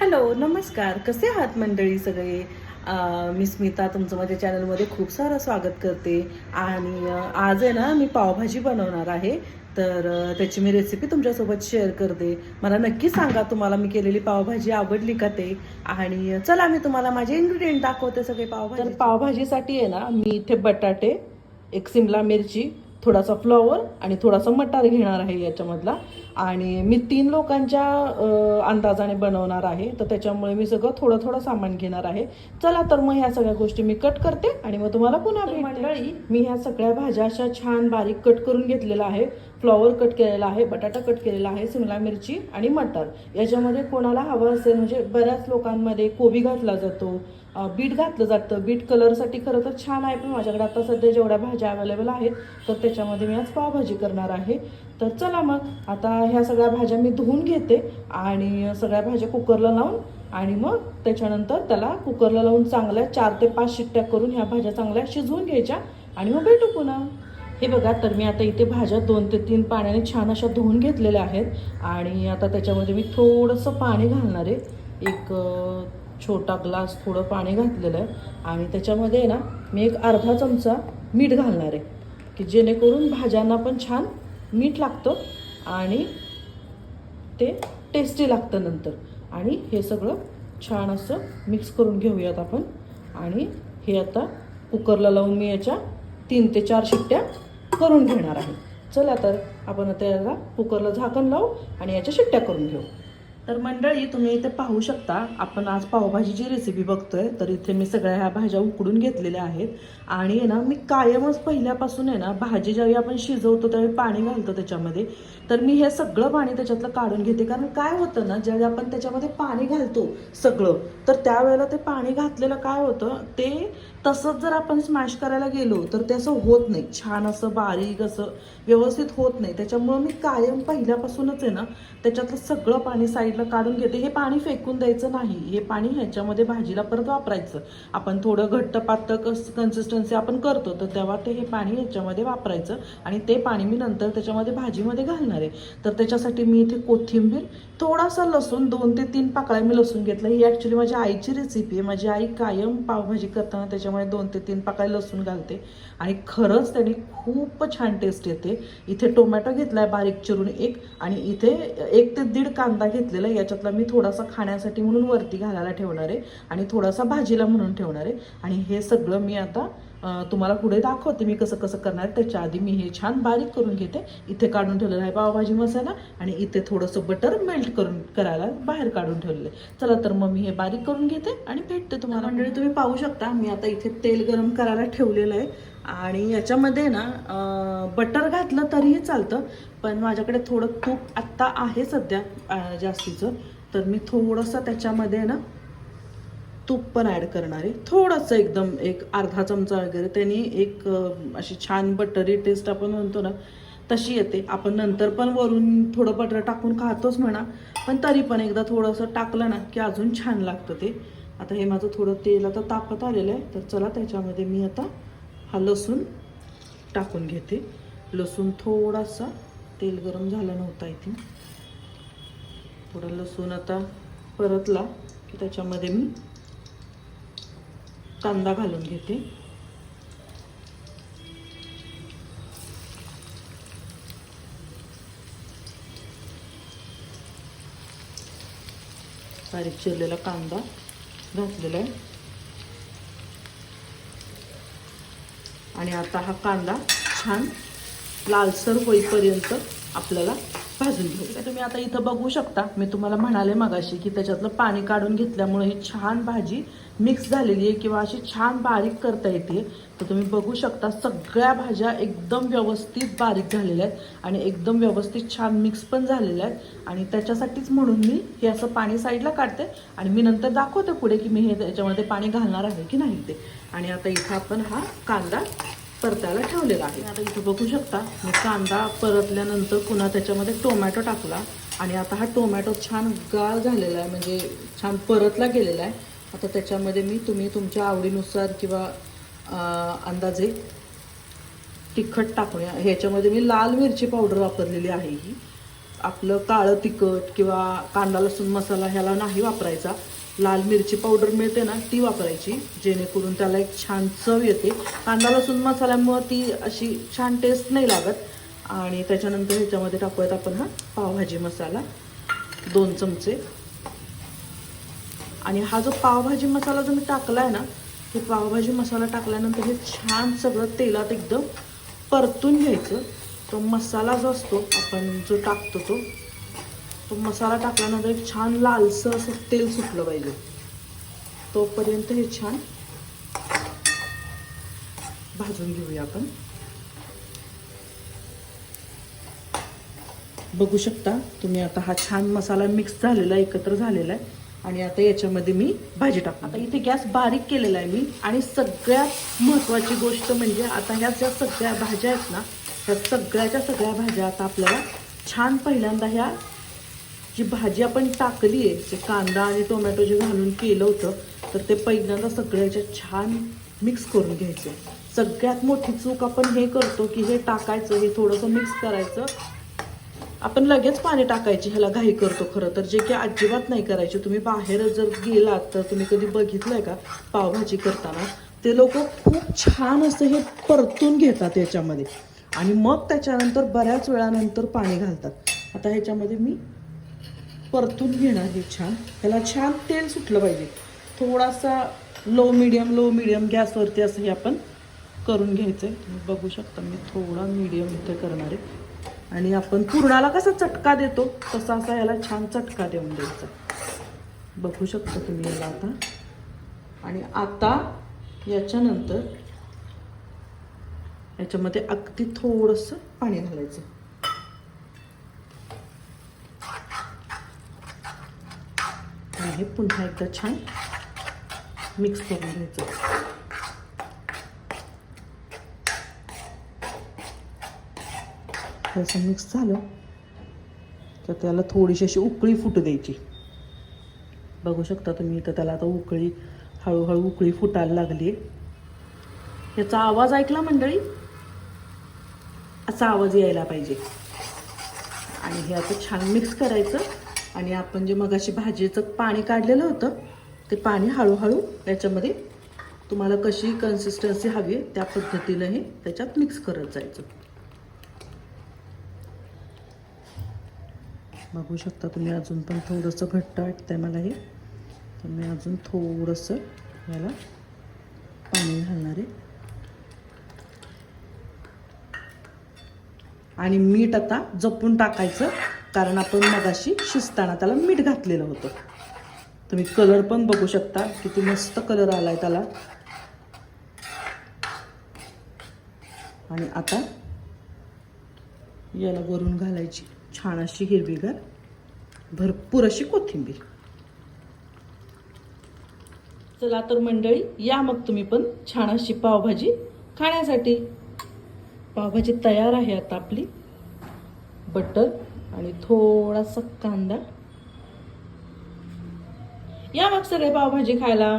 Hello नमस्कार. कसे आहात मंडळी सगळे? मी स्मिता तुमचं माझ्या चॅनलमध्ये खूप सारं स्वागत करते. आणि आज आहे ना मी पावभाजी बनवणार आहे. तर त्याची मी रेसिपी तुमच्यासोबत शेअर करते. मला नक्की सांगा तुम्हाला मी केलेली पावभाजी आवडली का ते? आणि चला मी तुम्हाला माझे इन्ग्रेडियंट दाखवते सगळे पावभाजी तर पावभाजीसाठी आहे ना मी इथे बटाटे एक सिमला मिरची थोडासा फ्लॉवर आणि थोडासा मटार घेणार आहे याच्यामधला. आणि मी तीन लोकांच्या अंदाजाने बनवणार आहे. तर त्याच्यामुळे मी सगळं थोडं थोडं सामान घेणार आहे. चला तर मग ह्या सगळ्या गोष्टी मी कट करते आणि मग तुम्हाला पुन्हा. मंडळी मी ह्या सगळ्या भाज्या अशा छान बारीक कट करून घेतलेल्या आहे. फ्लॉवर कट केलेला आहे बटाटा कट केलेला आहे शिमला मिरची आणि मटर. याच्यामध्ये कोणाला हवं असेल म्हणजे बऱ्याच लोकांमध्ये कोबी घातला जातो बीट घातलं जातं. बीट कलरसाठी खरं तर छान आहे पण माझ्याकडे आता सध्या जेवढ्या भाज्या अवेलेबल आहेत तर त्याच्यामध्ये मी आज पावभाजी करणार आहे. तर चला मग आता ह्या सगळ्या भाज्या मी धुवून घेते आणि सगळ्या भाज्या कुकरला लावून आणि मग त्याच्यानंतर त्याला कुकरला लावून चांगल्या चार ते पाच शिट्ट्या करून ह्या भाज्या चांगल्या शिजवून घ्यायच्या आणि मग भेटू पुन्हा. हे बघा तर मी आता इथे भाज्या दोन ते तीन पाण्याने छान अशा धुवून घेतलेल्या आहेत आणि आता त्याच्यामध्ये मी थोडंसं पाणी घालणार आहे. एक छोटा ग्लास थोडं पाणी घातलेलं आहे आणि त्याच्यामध्ये आहे ना मी एक अर्धा चमचा मीठ घालणार आहे की जेणेकरून भाज्यांना पण छान मीठ लागतं आणि ते टेस्टी लागतं नंतर. आणि हे सगळं छान असं मिक्स करून घेऊयात आपण. आणि हे आता कुकरला लावून मी याच्या तीन ते चार शिट्ट्या करून घेणार आहे. चला तर आपण आता याला कुकरला झाकण लावू आणि याच्या शिट्ट्या करून घेऊ. तर मंडळी तुम्ही इथे पाहू शकता आपण आज पावभाजीची रेसिपी बघतोय. तर इथे मी सगळ्या ह्या भाज्या उकडून घेतलेल्या आहेत. आणि आहे ना मी कायमच पहिल्यापासून आहे ना भाजी ज्यावेळी आपण शिजवतो त्यावेळी पाणी घालतो त्याच्यामध्ये. तर मी हे सगळं पाणी त्याच्यातलं काढून घेते. कारण काय होतं ना ज्यावेळी आपण त्याच्यामध्ये पाणी घालतो सगळं तर त्यावेळेला ते पाणी घातलेलं काय होतं ते तसंच जर आपण स्मॅश करायला गेलो तर ते असं होत नाही. छान असं बारीक असं व्यवस्थित होत नाही. त्याच्यामुळं मी कायम पहिल्यापासूनच आहे ना त्याच्यातलं सगळं पाणी साईडला काढून घेते. हे पाणी फेकून द्यायचं नाही. हे पाणी ह्याच्यामध्ये भाजीला परत वापरायचं. आपण थोडं घट्ट पातळ कस कन्सिस्टन्सी आपण करतो तर तेव्हा ते हे पाणी ह्याच्यामध्ये वापरायचं आणि ते पाणी मी नंतर त्याच्यामध्ये भाजीमध्ये घालणार आहे. तर त्याच्यासाठी मी इथे कोथिंबीर थोडासा लसूण दोन ते तीन पाकळ्या मी लसूण घेतलं. ही ॲक्च्युली माझ्या आईची रेसिपी आहे. माझी आई कायम पावभाजी करताना त्याच्यामुळे दोन ते तीन पाकळ्या लसूण घालते. आणि खरंच त्याने खूप छान टेस्ट येते. इथे टोमॅटो घेतलाय बारीक चिरून एक आणि इथे एक ते दीड कांदा घेतलेला आहे. याच्यातला मी थोडासा खाण्यासाठी म्हणून वरती घालायला ठेवणार आहे आणि थोडासा भाजीला म्हणून ठेवणार आहे. आणि हे सगळं मी आता तुम्हाला पुढे दाखवते मी कसं कसं करणार. आहे. त्याच्या आधी मी हे छान बारीक करून घेते. इथे काढून ठेवलेला आहे पावभाजी मसाला आणि इथे थोडंसं बटर मेल्ट करून करायला बाहेर काढून ठेवलेलं आहे. चला तर मग मी हे बारीक करून घेते आणि भेटते तुम्हाला. मंडळी तुम्ही पाहू शकता मी आता इथे तेल गरम करायला ठेवलेलं आहे. आणि याच्यामध्ये ना बटर घातलं तरीही चालतं पण माझ्याकडे थोडं तूप आत्ता आहे सध्या जास्तीचं. तर मी थोडंसं त्याच्यामध्ये ना तूप पण ॲड करणार. आहे थोडंसं एकदम एक अर्धा चमचा वगैरे त्यांनी एक अशी छान बटरी टेस्ट आपण म्हणतो ना तशी येते. आपण नंतर पण वरून थोडं बटर टाकून खातोच म्हणा पण तरी पण एकदा थोडंसं टाकलं ना की अजून छान लागतं ते. आता हे माझं थोडं तेल आता तापत आलेलं आहे तर चला त्याच्यामध्ये मी आता हा लसूण टाकून घेते. लसूण थोडासा तेल गरम झालं नव्हता इथे थोडा लसूण आता परतला की त्याच्यामध्ये मी कांदा घालून घेते. बारीक चिरलेला कांदा घातलेला आहे. आणि आता हा कांदा छान लालसर होईपर्यंत आपल्याला भाजून घ्यायचा तुम्ही आता इथं बघू शकता मी तुम्हाला म्हणाले मगाशी की त्याच्यातलं पाणी काढून घेतल्यामुळे ही छान भाजी मिक्स झालेली आहे किंवा अशी छान बारीक करता येते. तर तुम्ही बघू शकता सगळ्या भाज्या एकदम व्यवस्थित बारीक झालेल्या आहेत आणि एकदम व्यवस्थित छान मिक्स पण झालेल्या आहेत. आणि त्याच्यासाठीच म्हणून मी हे असं पाणी साईडला काढते आणि मी नंतर दाखवते पुढे की मी हे त्याच्यामध्ये पाणी घालणार आहे की नाही ते. आणि आता इथं आपण हा कांदा परतायला ठेवलेला आहे. आता इथं बघू शकता मी कांदा परतल्यानंतर पुन्हा त्याच्यामध्ये टोमॅटो टाकला. आणि आता हा टोमॅटो छान गाळ झालेला आहे म्हणजे छान परतला गेलेला आहे. आता त्याच्यामध्ये मी तुम्ही तुमच्या आवडीनुसार किंवा अंदाजे तिखट टाकूया. ह्याच्यामध्ये मी लाल मिरची पावडर वापरलेली आहे ही. आपलं काळं तिखट किंवा कांदा लसूण मसाला ह्याला नाही वापरायचा. लाल मिरची पावडर मिळते ना ती वापरायची जेणेकरून त्याला एक छान चव येते. कांदा लसूण मसाल्यामुळं ती अशी छान टेस्ट नाही लागत. आणि त्याच्यानंतर ह्याच्यामध्ये टाकूयात आपण हा पावभाजी मसाला दोन चमचे. आणि हा जो पावभाजी मसाला जो मी टाकलाय ना हे पावभाजी मसाला टाकल्यानंतर हे छान सगळं तेलात एकदम परतून घ्यायचं. तो मसाला जो असतो आपण जो टाकतो तो तो मसाला टाकल्यानंतर एक छान लालसं असं तेल सुटलं पाहिजे. तोपर्यंत हे छान भाजून घेऊया आपण. बघू शकता तुम्ही आता हा छान मसाला मिक्स झालेला आहे, एकत्र झालेला आहे. आणि आता याच्यामध्ये मी भाजी टाकतो आता इथे गॅस बारीक केलेला आहे मी. आणि सगळ्यात महत्त्वाची गोष्ट म्हणजे आता ह्या ज्या सगळ्या भाज्या आहेत ना ह्या सगळ्याच्या सगळ्या भाज्या आता आपल्याला छान पहिल्यांदा ह्या जी भाजी आपण टाकली आहे जे कांदा आणि टोमॅटो जे घालून केलं होतं तर ते पहिल्यांदा सगळ्याच्या छान मिक्स करून घ्यायचं सगळ्यात मोठी चूक आपण हे करतो की हे टाकायचं हे थोडंसं मिक्स करायचं. आपण लगेच पाणी टाकायची ह्याला घाई करतो खरं तर. जे की अजिबात नाही करायचे. तुम्ही बाहेर जर गेलात तर तुम्ही कधी बघितलंय का पावभाजी करताना? ते लोक खूप छान असं हे परतून घेतात याच्यामध्ये. आणि मग त्याच्यानंतर बऱ्याच वेळानंतर पाणी घालतात. आता ह्याच्यामध्ये मी परतून घेणार हे छान. त्याला छान तेल सुटलं पाहिजे. थोडासा लो मिडियम लो मिडियम गॅसवरती असं हे आपण करून घ्यायचं आहे तुम्ही बघू शकता मी थोडा मिडियम इथे करणार आहे. आणि आपण पुरणाला कसा चटका देतो तसा असा याला छान चटका देऊन द्यायचा. बघू शकता तुम्ही याला आता. आणि आता याच्यानंतर याच्यामध्ये अगदी थोडंसं पाणी घालायचं. आहे. पुन्हा एकदा छान मिक्स करून घ्यायचं. थोडंसं मिक्स झालं तर त्याला थोडीशी अशी उकळी फुटू द्यायची. बघू शकता तुम्ही तर त्याला आता उकळी हळूहळू उकळी फुटायला लागली याचा आवाज ऐकला मंडळी? असा आवाज यायला पाहिजे. आणि हे आता छान मिक्स करायचं. आणि आपण जे मगाशी भाजीचं पाणी काढलेलं होतं ते पाणी हळूहळू याच्यामध्ये तुम्हाला कशी कन्सिस्टन्सी हवी आहे त्या पद्धतीनं हे त्याच्यात मिक्स करत जायचं. बघू शकता तुम्ही अजून पण थोडंसं घट्ट वाटतंय मला हे तर मी अजून थोडंसं याला पाणी घालणार आहे. आणि मीठ आता जपून टाकायचं. कारण आपण मगाशी शिजताना त्याला मीठ घातलेलं होतं. तुम्ही कलर पण बघू शकता किती मस्त कलर आलाय त्याला. आणि आता याला वरून घालायची छान अशी हिरवीगार भरपूर अशी कोथिंबीर. चला तर मंडळी या मग तुम्ही पण छान अशी पावभाजी खाण्यासाठी. पावभाजी तयार आहे आता आपली. बटर आणि थोडासा कांदा. या मग सगळे पावभाजी खायला.